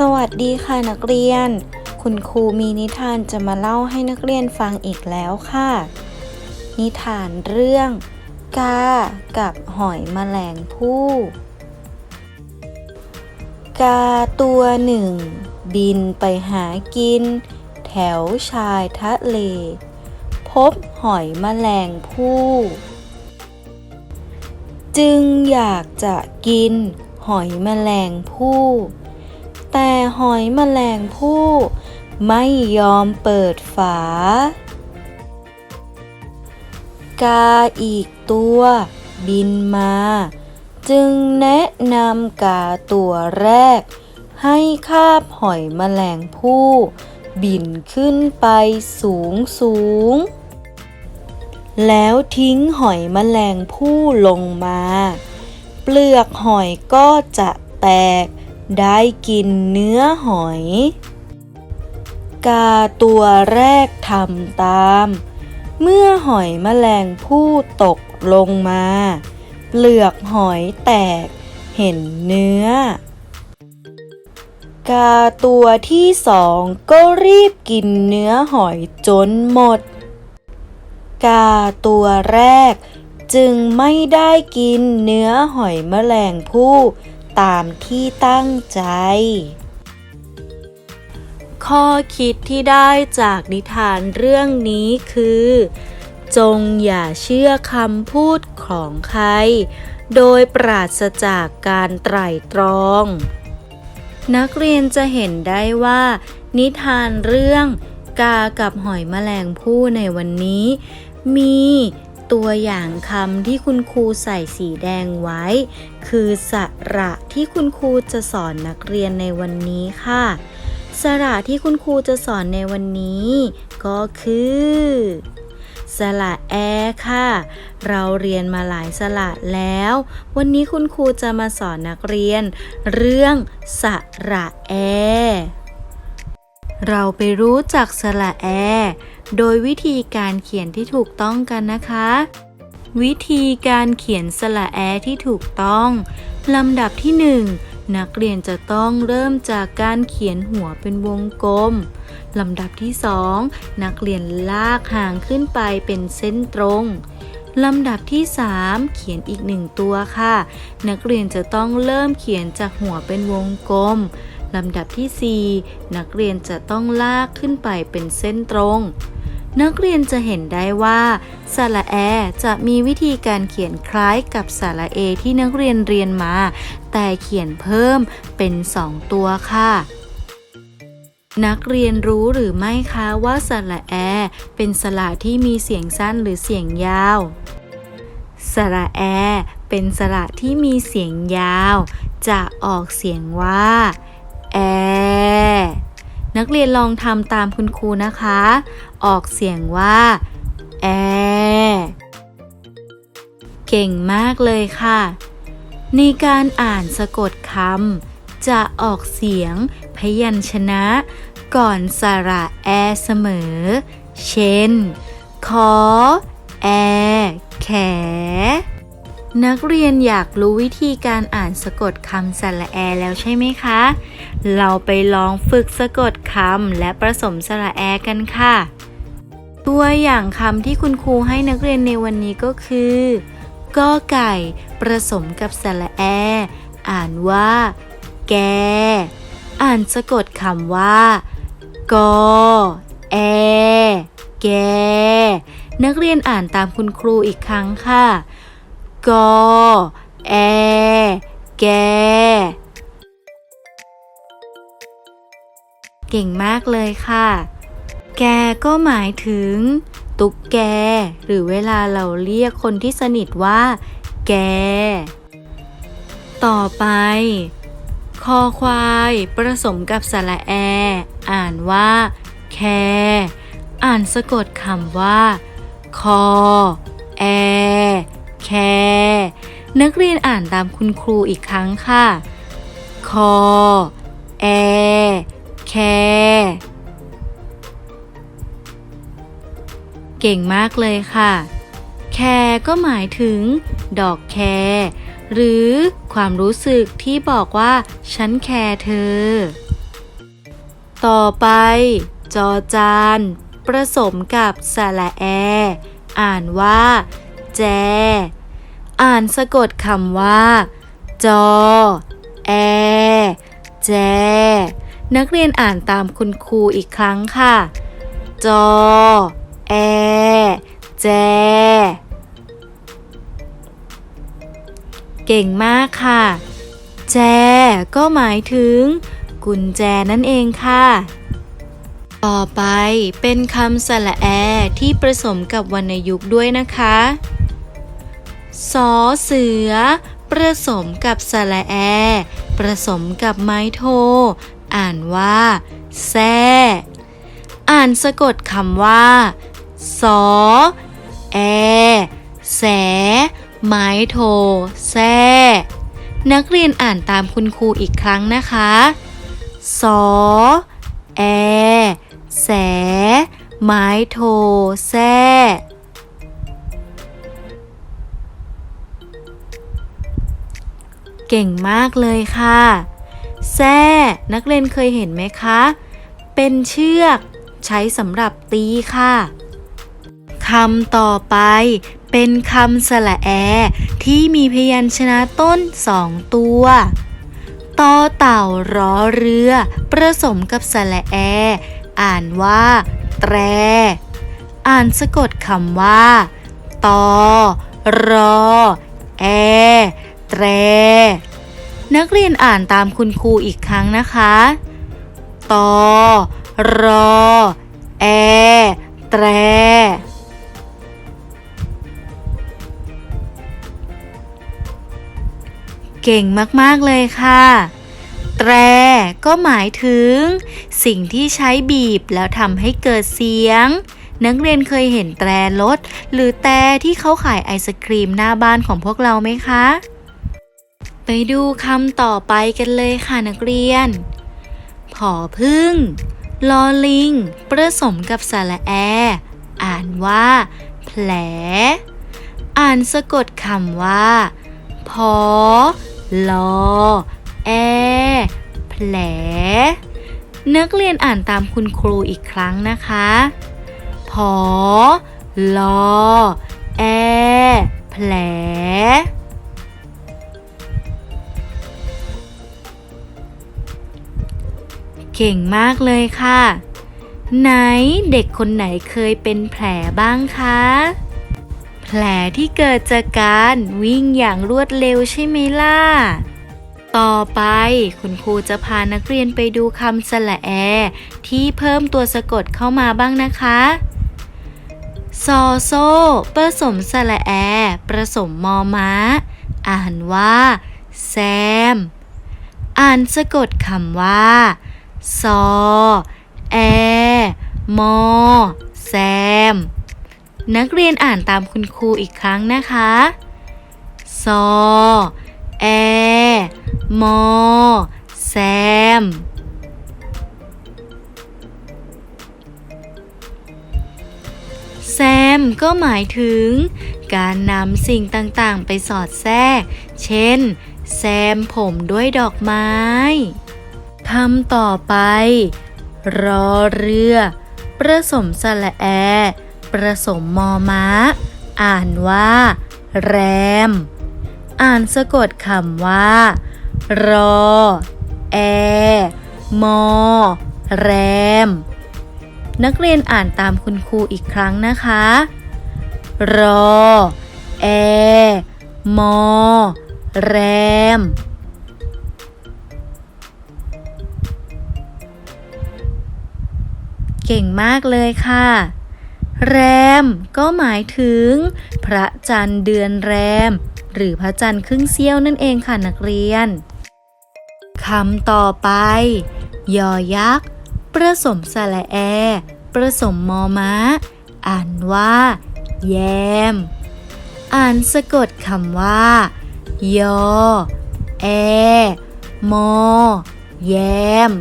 สวัสดีค่ะนักเรียน คุณครูมีนิทานจะมาเล่าให้นักเรียนฟังอีกแล้วค่ะ นิทานเรื่อง กา กับหอยแมลงภู่ กาตัวหนึ่ง บินไปหากิน แถวชายทะเล พบหอยแมลงภู่ จึงอยากจะกินหอยแมลงภู่ แต่หอยแมลงภู่ไม่ยอมเปิดฝา กาอีกตัวบินมา จึงแนะนำกาตัวแรก ให้คาบหอยแมลงภู่บินขึ้นไปสูงสูง แล้วทิ้งหอยแมลงภู่ลงมา เปลือกหอยก็จะแตก ได้กินเนื้อหอย กาตัวแรกทำตาม เมื่อหอยแมลงภู่ตกลงมา เปลือกหอยแตกเห็นเนื้อ กาตัวที่สองก็รีบกินเนื้อหอยจนหมด กาตัวแรกจึงไม่ได้กินเนื้อหอยแมลงภู่ ตามที่ตั้งใจ ข้อคิดที่ได้จากนิทานเรื่องนี้คือ จงอย่าเชื่อคำพูดของใคร โดยปราศจากการไตร่ตรอง นักเรียนจะเห็นได้ว่า นิทานเรื่องกากับหอยแมลงภู่ในวันนี้ มี ตัวอย่างคำที่คุณครูใส่สีแดงไว้ คือสระที่คุณครูจะสอนนักเรียนในวันนี้ค่ะ สระที่คุณครูจะสอนในวันนี้ ก็คือสระแอค่ะ เราเรียนมาหลายสระแล้ว วันนี้คุณครูจะมาสอนนักเรียน เรื่องสระแอ เราไปรู้จักสระแอ โดยวิธีการเขียนที่ถูกต้องกันนะคะ วิธีการเขียนสระแอที่ถูกต้อง ลำดับที่หนึ่งนักเรียนจะต้องเริ่มจากการเขียนหัวเป็นวงกลม ลำดับที่สองนักเรียนลากหางขึ้นไปเป็นเส้นตรงลำดับที่สามเขียนอีกหนึ่งตัวค่ะ นักเรียนจะต้องเริ่มเขียนจากหัวเป็นวงกลม ลำดับที่ 4 นักเรียนจะต้องลากขึ้นไปเป็นเส้นตรง นักเรียนจะเห็นได้ว่าสระแอจะมีวิธีการเขียนคล้ายกับสระเอที่นักเรียนเรียนมา แต่เขียนเพิ่มเป็น 2 ตัวค่ะนักเรียนรู้หรือไม่คะว่าสระแอ เป็นสระที่มีเสียงสั้นหรือเสียงยาว สระแอ เป็นสระที่มีเสียงยาว จะออกเสียงว่า แอ นักเรียนลองทำตามคุณครูนะคะ ออกเสียงว่าแอเก่งมากเลยค่ะ ในการอ่านสะกดคำจะออกเสียงพยัญชนะ ก่อนสระแอเสมอ เช่น ขอ แอ แข นักเรียนอยากรู้วิธีการอ่านสะกดคำสระแอแล้วใช่ไหมคะ เราไปลองฝึกสะกดคำและผสมสระแอกันค่ะ ตัวอย่างคำที่คุณครูให้นักเรียนในวันนี้ก็คือกอไก่ผสมกับสระแอ อ่านว่า แก อ่านสะกดคำว่ากอแอ แก นักเรียนอ่านตามคุณครูอีกครั้งค่ะ กอ แอ แก เก่งมากเลยค่ะ แกก็หมายถึง ตุ๊กแก หรือเวลาเราเรียกคนที่สนิทว่า แก ต่อไป คอควายผสมกับสระแอ อ่านว่า แค อ่านสะกดคำว่า คอ แอ แค นักเรียนอ่านตามคุณครูอีกครั้งค่ะ คอ แอ แค เก่งมากเลยค่ะ แคก็หมายถึง ดอกแค หรือความรู้สึกที่บอกว่า ฉันแคร์เธอ ต่อไป จอจานผสมกับสระแอ อ่านว่า แจ อ่านสะกดคำว่า จอ แอ แจ นักเรียนอ่านตามคุณครูอีกครั้งค่ะ จอ แอ แจ เก่งมากค่ะ แจ ก็หมายถึง กุญแจนั่นเองค่ะ ต่อไปเป็นคำสระแอที่ผสมกับวรรณยุกต์ด้วยนะคะ สอเสือผสมกับสระแอผสมกับไม้โท อ่านว่าแซอ่านสะกดคำว่า สอ แอ แส ไม้โท แซนักเรียนอ่านตามคุณครูอีกครั้งนะคะ สอ แอ แส ไม้โท แซ เก่งมากเลยค่ะแซ่นักเรียนเคยเห็นไหมคะ เป็นเชือกใช้สำหรับตีค่ะคำต่อไปเป็นคำสระแอ ที่มีพยัญชนะต้นสองตัวต่อเต่ารอเรือผสมกับสระแอ อ่านว่า แตร อ่านสะกดคำว่าตอรอ แอ แตร นักเรียนอ่านตามคุณครูอีกครั้งนะคะ ตอ รอ แอ แตรเก่งมาก ๆ เลยค่ะ แตรก็หมายถึง สิ่งที่ใช้บีบแล้วทำให้เกิดเสียง นักเรียนเคยเห็นแตรรถ หรือแต่ที่เขาขายไอศครีมหน้าบ้านของพวกเราไหมคะ ไปดูคำต่อไปกันเลยค่ะนักเรียน ผอพึ่ง ลอลิงผสมกับสระแอ อ่านว่า แผล อ่านสะกดคำว่า พอ ลอ แอ แผล นักเรียนอ่านตามคุณครูอีกครั้งนะคะ พอ ลอ แอ แผล เก่งมากเลยค่ะ ไหนเด็กคนไหนเคยเป็นแผลบ้างคะ แผลที่เกิดจากการวิ่งอย่างรวดเร็วใช่ไหมล่ะ ต่อไปคุณครูจะพานักเรียนไปดูคำสระแอ ที่เพิ่มตัวสะกดเข้ามาบ้างนะคะซอโซ่ผสมสระแอผสมมอม้า อ่านว่า แซม อ่านสะกดคำว่า ซอ แอ มอ แซม นักเรียนอ่านตามคุณครูอีกครั้งนะคะ ซอ แอ มอ แซม แซมก็หมายถึง การนำสิ่งต่างๆ ไปสอดแทรก เช่น แซมผมด้วยดอกไม้ คำต่อไป รอเรือผสมสระแอผสมมอม้า อ่านว่า แรม อ่านสะกดคำว่า รอ แอ มอ แรม นักเรียนอ่านตามคุณครูอีกครั้งนะคะ รอ แอ มอ แรม เก่งมากเลยค่ะ แรม ก็หมายถึง พระจันทร์เดือนแรม หรือพระจันทร์ครึ่งเสี้ยวนั่นเองค่ะนักเรียนคำต่อไป ยอยักษ์ผสมสระแอผสมมอม้า อ่านว่า แยม อ่านสะกดคำว่า ยอ แอ มอ แยม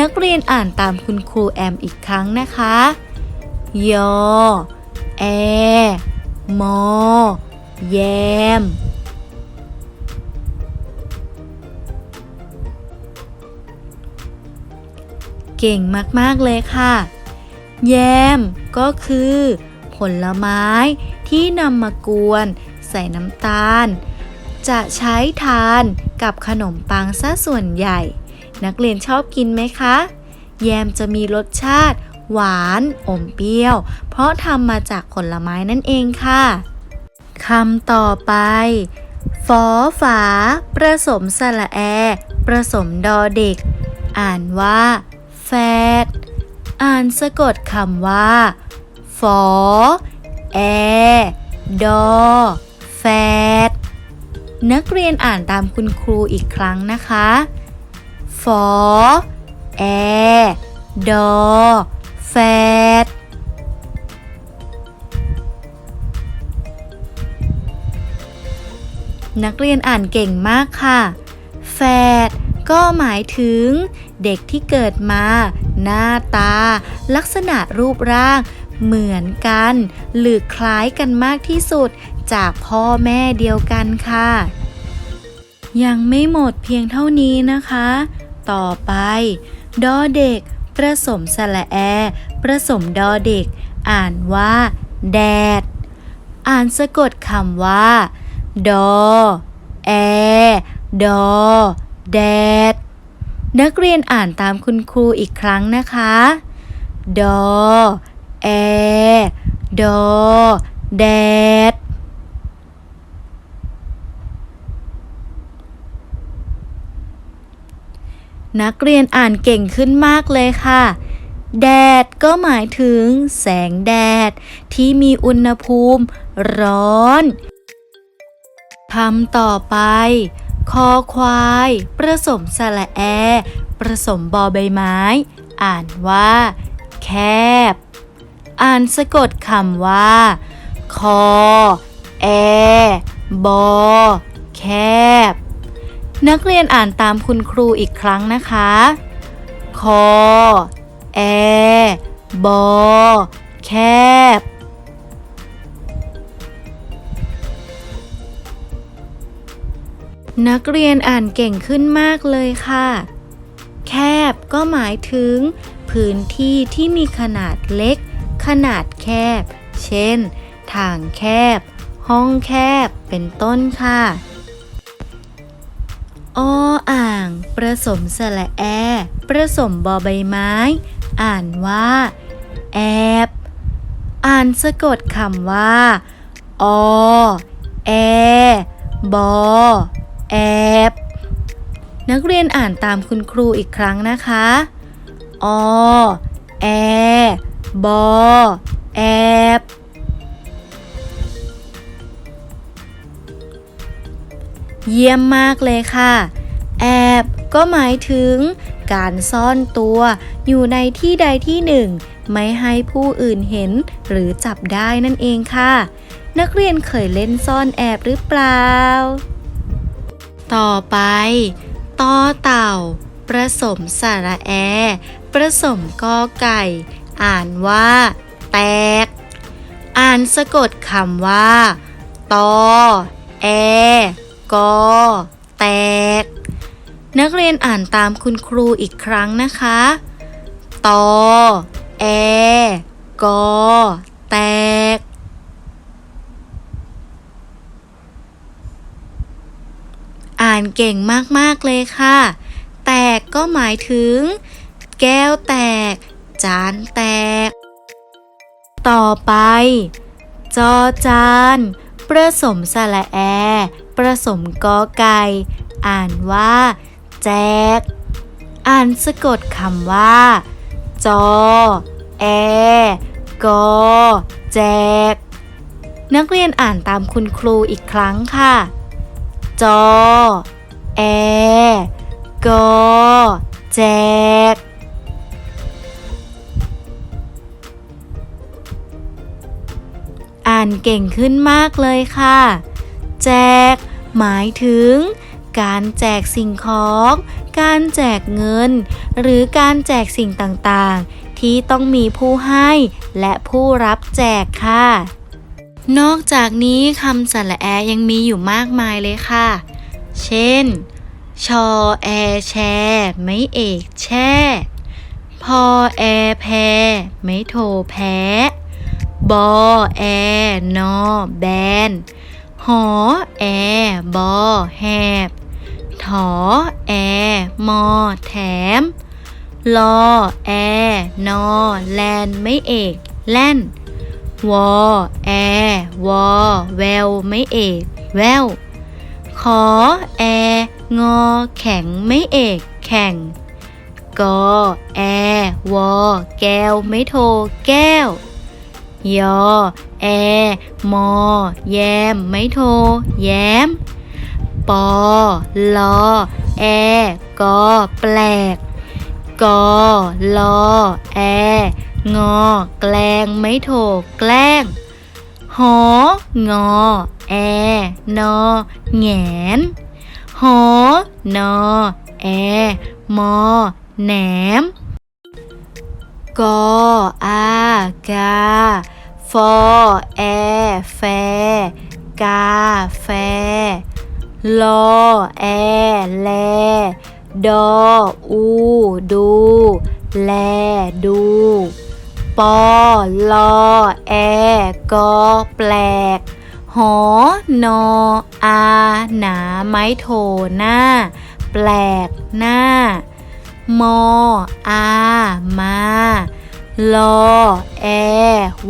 นักเรียนอ่านตามคุณครูแอมอีกครั้งนะคะ ยอ แอ มอ แยม เก่งมาก ๆ เลยค่ะ แยมก็คือ ผลไม้ที่นำมากวน ใส่น้ำตาล จะใช้ทานกับขนมปังซะส่วนใหญ่ นักเรียนชอบกินไหมคะ แยมจะมีรสชาติ หวานอมเปรี้ยว เพราะทำมาจากผลไม้นั่นเองค่ะคำต่อไปฟอฝา ประสมสระแอ ประสมดอเด็ก อ่านว่า แฟด อ่านสะกดคำว่าฟอแอ ดอ แฟด นักเรียนอ่านตามคุณครูอีกครั้งนะคะ แอ ดอ แฟดนักเรียนอ่านเก่งมากค่ะแฝดก็หมายถึง เด็กที่เกิดมา หน้าตา ลักษณะรูปร่าง เหมือนกัน หรือคล้ายกันมากที่สุด จากพ่อแม่เดียวกันค่ะ ยังไม่หมดเพียงเท่านี้นะคะ ต่อไป ดอเด็ก ประสมสระแอ ประสมดอเด็ก อ่านว่า แดด อ่านสะกดคำว่า ดอ แอ ดอ แดด นักเรียนอ่านตามคุณครูอีกครั้งนะคะ ดอ แอ ดอ แดด นักเรียนอ่านเก่งขึ้นมากเลยค่ะ แดดก็หมายถึงแสงแดด ที่มีอุณหภูมิ ร้อนคำต่อไป คอควาย ประสมสระแอ ประสมบอใบไม้ อ่านว่า แคบ อ่านสะกดคำว่า คอ แอ บอ แคบ นักเรียนอ่านตามคุณครูอีกครั้งนะคะ คอ แอ บอ แคบ นักเรียนอ่านเก่งขึ้นมากเลยค่ะ แคบก็หมายถึง พื้นที่ที่มีขนาดเล็ก ขนาดแคบ เช่น ทางแคบ ห้องแคบ เป็นต้นค่ะ ออ่าง ประสมสระแอ ประสมบอใบไม้ อ่านว่า แอบ อ่านสะกดคำว่า อ แอ บอ แอบ นักเรียนอ่านตามคุณครูอีกครั้งนะคะ อ แอ บอ แอบ เยี่ยมมากเลยค่ะ แอบก็หมายถึงการซ่อนตัวอยู่ในที่ใดที่หนึ่ง ไม่ให้ผู้อื่นเห็นหรือจับได้นั่นเองค่ะ นักเรียนเคยเล่นซ่อนแอบหรือเปล่า ต่อไปต่อเต่าประสมสระแอ ประสมกอไก่ อ่านว่า แตก อ่านสะกดคำว่าตอแอ กอแตก นักเรียนอ่านตามคุณครูอีกครั้งนะคะ ตอ แอ กอ แตก อ่านเก่งมาก ๆ เลยค่ะ แตกก็หมายถึง แก้วแตก จานแตก ต่อไป จอจานประสมสระแอ ประสมกอไก่ อ่านว่า แจกอ่านสะกดคำว่า จอ แอ กอ แจก นักเรียนอ่านตามคุณครูอีกครั้งค่ะ จอ แอ กอ แจกอ่านเก่งขึ้นมากเลยค่ะ แจก หมายถึง การแจกสิ่งของ การแจกเงิน หรือการแจกสิ่งต่างๆ ที่ต้องมีผู้ให้และผู้รับแจกค่ะ นอกจากนี้คำสระแอยังมีอยู่มากมายเลยค่ะ เช่น ชอแอแชไม่เอกแช่พพอแอแพไม่โทแพ้บอแอนอแบน หอแอบอแหบถอแอมอแถมลอแอนอแลนไม่เอกแล่นวอแอวอแววไม่เอกแววขอแองอแข็งไม่เอกแข่งกอแอวอแก้วไม่โทแก้ว ยอ แอ มอ แยม ไม่โท แยม ปอ ลอ แอ กอ แปลก กอ ลอ แอ งอ แกลง ไม่โท แกล้ง หอ งอ แอ นอ แงน หอ นอ แอ มอ แหนม กออากาฟอแอแฟกาแฟลอแอแลดออูดูแลดูปอลอแอกอแปลก หอนออา หนาไม้โทหน้า แปลกหน้า มออามาลอแอ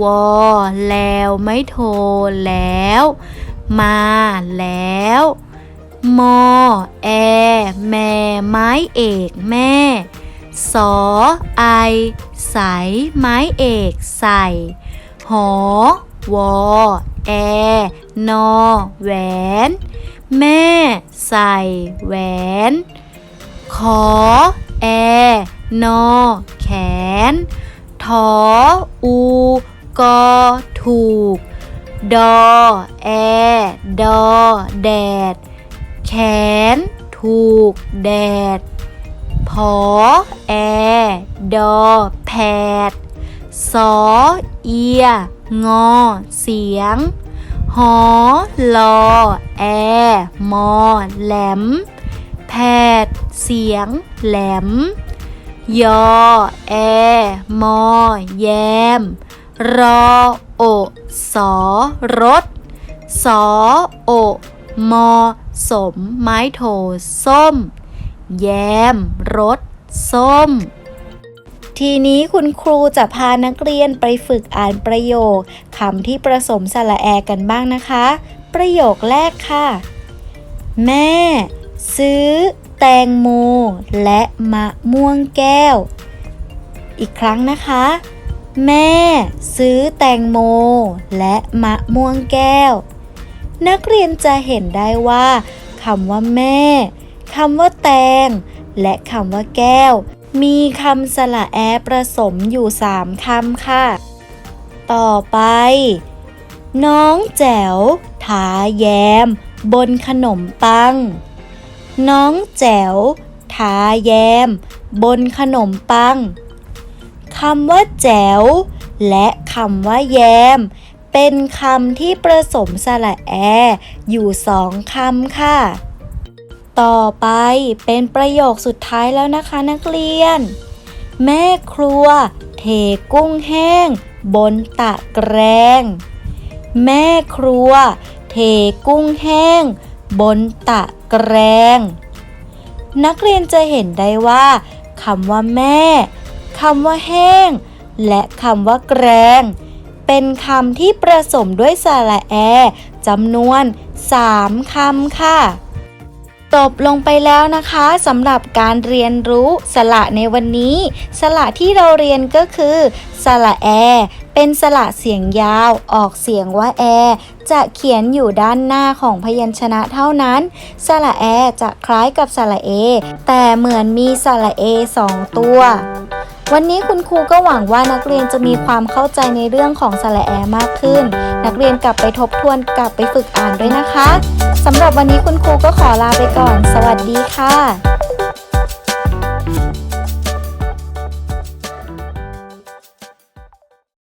วอแล้วไม่โทแล้ว มาแล้วมอแอ แม่ไม้เอกแม่ สอไอ ใสไม้เอกใส่ หอวอแอ นอแหวน แม่ใส่แหวน ขอ แอ นอ แขนทออู กอ ถูก ดอ แอ ดอ แดด แขน ถูก แดด พอ แอ ดอ แผด สอ เอีย งอ เสียง หอ ลอ แอ มอ แหลม แผด เสียง แหลม ยอ แอ มอ แยม รอ โอ สอ รถ สอ โอ มอ สม ไม้โทส้ม แยม รถ ส้มทีนี้คุณครูจะพานักเรียนไปฝึกอ่านประโยคคำที่ผสมสระแอกันบ้างนะคะ ประโยคแรกค่ะ แม่ ซื้อแตงโม และมะม่วงแก้ว อีกครั้งนะคะ แม่ซื้อแตงโม และมะม่วงแก้ว นักเรียนจะเห็นได้ว่าคำว่าแม่คำว่าแตง และคำว่าแก้ว มีคำสระแอประสมอยู่สามคำค่ะ ต่อไป น้องแจ๋วทาแยม บนขนมปัง น้องแจ๋วทาแยม บนขนมปังคำว่าแจ๋ว และคำว่าแยม เป็นคำที่ประสมสระแอ อยู่สองคำค่ะ ต่อไปเป็นประโยคสุดท้ายแล้วนะคะนักเรียน แม่ครัว เทกุ้งแห้ง บนตะแกรงแม่ครัว เทกุ้งแห้ง บนตะ แกรงนักเรียนจะเห็นได้ว่าคำว่าแม่คำว่าแห้ง และคำว่าแกรงเป็นคำที่ประสมด้วยสระแอจำนวน 3คำค่ะจบลงไปแล้วนะคะสำหรับการเรียนรู้สระในวันนี้ สระที่เราเรียนก็คือ สระแอ เป็นสระเสียงยาว ออกเสียงว่าแอ จะเขียนอยู่ด้านหน้าของพยัญชนะเท่านั้น สระแอจะคล้ายกับสระเอ แต่เหมือนมีสระเอสองตัววันนี้คุณครูก็หวังว่านักเรียนจะมีความเข้าใจในเรื่องของสระแอมากขึ้น นักเรียนกลับไปทบทวนกลับไปฝึกอ่านด้วยนะคะสำหรับวันนี้คุณครูก็ขอลาไปก่อน สวัสดีค่ะ